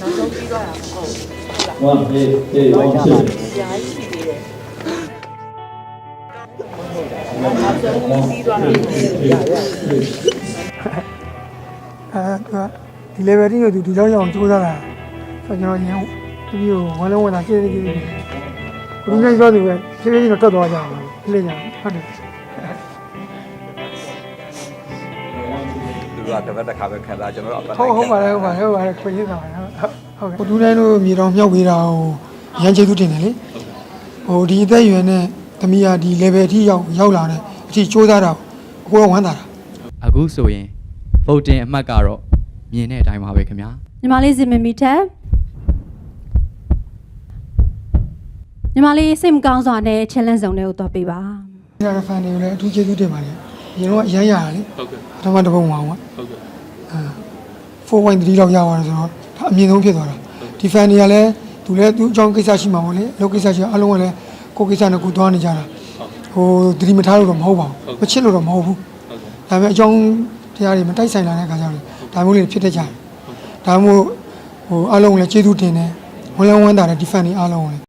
နောက်ဆုံးပြီးသွားတာမဟုတ်ဘူး one eight eight one two အများကြီးရှိသေးတယ်နောက်ဆုံးပြီးသွားတာအဲသူကဒီ level တိကိုသူဒီလောက်ရအောင်ကြိုးစားတာဆိုတော့ကျွန်တော်ရင်ဒီကိုဝမ်းလုံးဝမ်းသာရှင်းနေကြည့်တယ်ဘုရားကြီးပြောသူပဲဖြည်းဖြည်းချင်းတော့တက်သွားကြအောင်ပြည့်ကြဟုတ်တယ် သူကတစ်ပတ်တစ်ခါပဲခံစားကျွန်တော်တို့အပတ်ဟုတ်ဟုတ်ပါတယ်ဟုတ်ပါတယ်ဟုတ်ပါတယ်ခွင့်ရတာပါဟုတ်ဟုတ်ကဲ့ကိုတူးတိုင်းတို့မြေတော်မြောက်ပေးတာကိုရန်ကျေးဇူးတင်တယ်လေဟိုဒီအသက်အရွယ်နဲ့သမီးကဒီ level အထိရောက်ရောက်လာတဲ့အထိကြိုးစားတာကိုကိုကဝမ်းသာတာအခုဆိုရင် voting အမှတ်ကတော့မြင်တဲ့အတိုင်းပါပဲခင်ဗျာညီမလေးစီမမီထက်ညီမလေးစိတ်မကောင်းစွာနဲ့ challenge ဇုံတွေကိုသွားပေးပါ ဒီရဖန်တွေကိုလည်းအထူးကျေးဇူးတင်ပါတယ် အရင်တော့အရမ်းရတာလေဟုတ်ကဲ့ပထမတစ်ပုံမှာပေါ့ဟုတ်ကဲ့4.3လောက်ရသွားတယ်ဆိုတော့ဒါအမြင့်ဆုံးဖြစ်သွားတာဒီဖန်တွေကလည်းသူလည်းသူ့အကြောင်းကိစ္စရှိမှာပေါ့လေအလုပ်ကိစ္စရှိအလုံးကလည်းကိုယ်ကိစ္စနဲ့ကိုယ်သွားနေကြတာဟိုသတိမထားလို့တော့မဟုတ်ပါဘူးမချစ်လို့တော့မဟုတ်ဘူးဟုတ်ကဲ့ဒါပေမဲ့အကြောင်းတရားတွေမတိုက်ဆိုင်လာတဲ့အခါကျတော့ဒါမျိုးလေးဖြစ်တတ်ကြတယ်ဒါမျိုးဟိုအလုံးလည်းကျေးဇူးတင်တယ်ဝမ်းလန်းဝမ်းသာတဲ့ဒီဖန်တွေအလုံးကိုလည်း